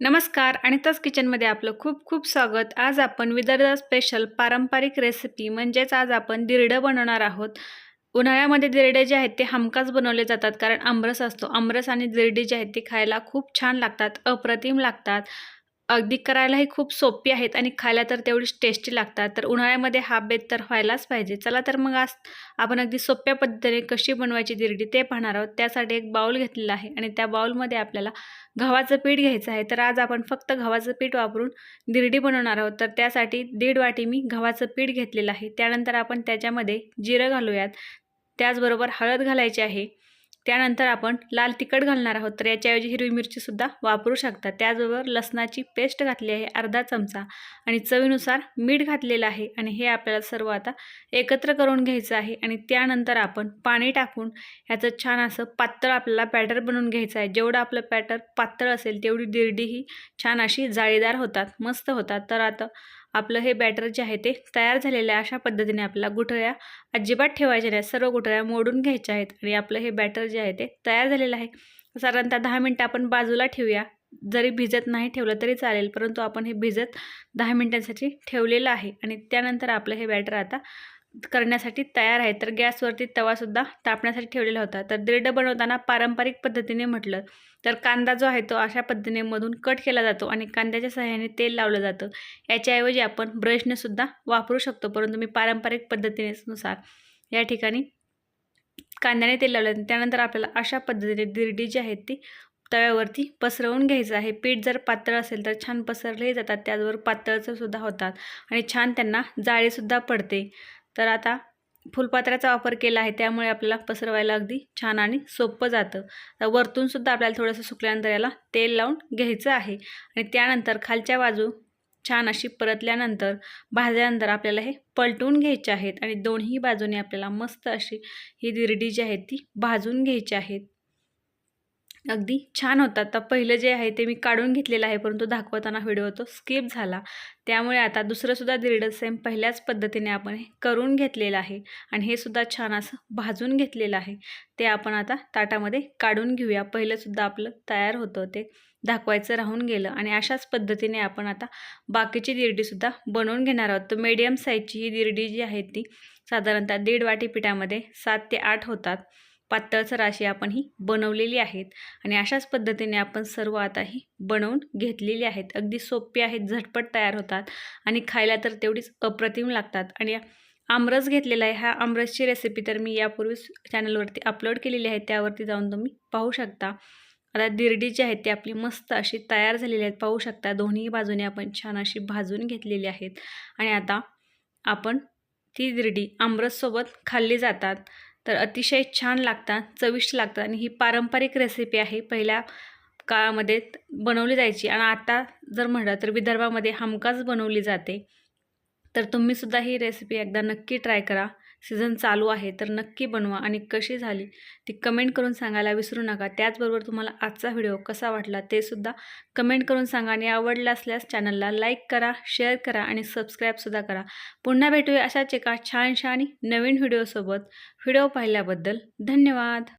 नमस्कार अनिताच किचनमध्ये आपलं खूप खूप स्वागत. आज आपण विदर्भ स्पेशल पारंपरिक रेसिपी म्हणजेच आज आपण दिरडं बनवणार आहोत. उन्हाळ्यामध्ये दिरडे जे आहेत ते हमखास बनवले जातात कारण आमरस असतो. आमरस आणि दिरडी जे आहेत ते खायला खूप छान लागतात अप्रतिम लागतात. अगदी करायलाही खूप सोपी आहेत आणि खायला तर तेवढीच टेस्टी लागतात. तर उन्हाळ्यामध्ये हा बेत तर व्हायलाच पाहिजे. चला तर मग आज आपण अगदी सोप्या पद्धतीने कशी बनवायची दिरडी ते पाहणार आहोत. त्यासाठी एक बाऊल घेतलेला आहे आणि त्या बाऊलमध्ये आपल्याला गव्हाचं पीठ घ्यायचं आहे. तर आज आपण फक्त गव्हाचं पीठ वापरून दिरडी बनवणार आहोत. तर त्यासाठी दीड वाटी मी गव्हाचं पीठ घेतलेलं आहे. त्यानंतर आपण त्याच्यामध्ये जिरं घालूयात. त्याचबरोबर हळद घालायची आहे. त्यानंतर आपण लाल तिखट घालणार आहोत. तर याच्याऐवजी हिरवी मिरचीसुद्धा वापरू शकता. त्याचबरोबर लसणाची पेस्ट घातली आहे अर्धा चमचा आणि चवीनुसार मीठ घातलेलं आहे आणि हे आपल्याला सर्व आता एकत्र करून घ्यायचं आहे आणि त्यानंतर आपण पाणी टाकून ह्याचं छान असं पातळ आपल्याला पॅटर बनवून घ्यायचं आहे. जेवढं आपलं पॅटर पातळ असेल तेवढी दिरडीही छान अशी जाळीदार होतात मस्त होतात. तर आता आपलं हे बॅटर जे आहे ते तयार झालेलं आहे अशा पद्धतीने आपल्याला गुठळ्या अजिबात ठेवायच्या नाही सर्व गुठळ्या मोडून घ्यायच्या आहेत आणि आपलं हे बॅटर जे आहे ते तयार झालेलं आहे. साधारणतः दहा मिनटं आपण बाजूला ठेवूया. जरी भिजत नाही ठेवलं तरी चालेल परंतु आपण हे भिजत दहा मिनटांसाठी ठेवलेलं आहे आणि त्यानंतर आपलं हे बॅटर आता करण्यासाठी तयार आहे. तर गॅसवरती तवासुद्धा तापण्यासाठी ठेवलेला होता. तर दिरड बनवताना पारंपरिक पद्धतीने म्हटलं. तर कांदा जो आहे तो अशा पद्धतीने मधून कट केला जातो आणि कांद्याच्या सहाय्याने तेल लावलं जातं. याच्याऐवजी आपण ब्रशनेसुद्धा वापरू शकतो. परंतु मी पारंपरिक पद्धतीनेनुसार या ठिकाणी कांद्याने तेल लावलं त्यानंतर आपल्याला अशा पद्धतीने दिरडी जी आहे ती तव्यावरती पसरवून घ्यायचं आहे. पीठ जर पातळ असेल तर छान पसरले जातात. त्याचबरोबर पातळचंसुद्धा होतात आणि छान त्यांना जाळीसुद्धा पडते. तर आता फुलपात्राचा वापर केला आहे त्यामुळे आपल्याला पसरवायला अगदी छान आणि सोपं जातं. तर वरतूनसुद्धा आपल्याला थोडंसं सुकल्यानंतर याला तेल लावून घ्यायचं आहे. आणि त्यानंतर खालच्या बाजू छान अशी परतल्यानंतर भाजल्यानंतर आपल्याला हे पलटून घ्यायचे आहेत. आणि दोन्ही बाजूने आपल्याला मस्त अशी ही दिरडी जी आहे ती भाजून घ्यायची आहेत अगदी छान होतात आता पहिलं जे आहे ते मी काढून घेतलेलं आहे परंतु दाखवताना व्हिडिओ तो स्किप झाला. त्यामुळे आता दुसरंसुद्धा दिरडं सेम पहिल्याच पद्धतीने आपण हे करून घेतलेलं आहे आणि हे सुद्धा छान असं भाजून घेतलेलं आहे. ते आपण आता ताटामध्ये काढून घेऊया. पहिलंसुद्धा आपलं तयार होतं ते दाखवायचं राहून गेलं आणि अशाच पद्धतीने आपण आता बाकीची दिरडीसुद्धा बनवून घेणार आहोत. तर मीडियम साईजची ही दिरडी जी आहे ती साधारणतः दीड वाटी पिठामध्ये सात ते आठ होतात. पातळसर अशी आपण ही बनवलेली आहेत. आणि अशाच पद्धतीने आपण सर्व आता ही बनवून घेतलेली आहेत. अगदी सोपी आहेत झटपट तयार होतात आणि खायला तर तेवढीच अप्रतिम लागतात. आणि आमरस घेतलेला आहे. ह्या आमरसची रेसिपी तर मी यापूर्वीच चॅनलवरती अपलोड केलेली आहे. त्यावरती जाऊन तुम्ही पाहू शकता. आता दिरडी जी आहे ती आपली मस्त अशी तयार झालेली आहेत. पाहू शकता दोन्ही बाजूने आपण छान अशी भाजून घेतलेली आहेत. आणि आता आपण ती दिरडी आमरससोबत खाल्ली जातात. तर अतिशय छान लागतात चविष्ट लागतात आणि ही पारंपरिक रेसिपी आहे. पहिल्या काळामध्ये बनवली जायची आणि आता जर म्हटलं तर विदर्भामध्ये हमखास बनवली जाते. तर तुम्हीसुद्धा ही रेसिपी एकदा नक्की ट्राय करा. सीझन चालू आहे तर नक्की बनवा आणि कशी झाली ती कमेंट करून सांगायला विसरू नका. त्याचबरोबर तुम्हाला आजचा व्हिडिओ कसा वाटला ते सुद्धा कमेंट करून सांगा आणि आवडला असल्यास चॅनलला लाईक करा शेअर करा आणि सबस्क्राईबसुद्धा करा. पुन्हा भेटूया अशाच एका छानशा आणि नवीन व्हिडिओसोबत. व्हिडिओ पाहिल्याबद्दल धन्यवाद.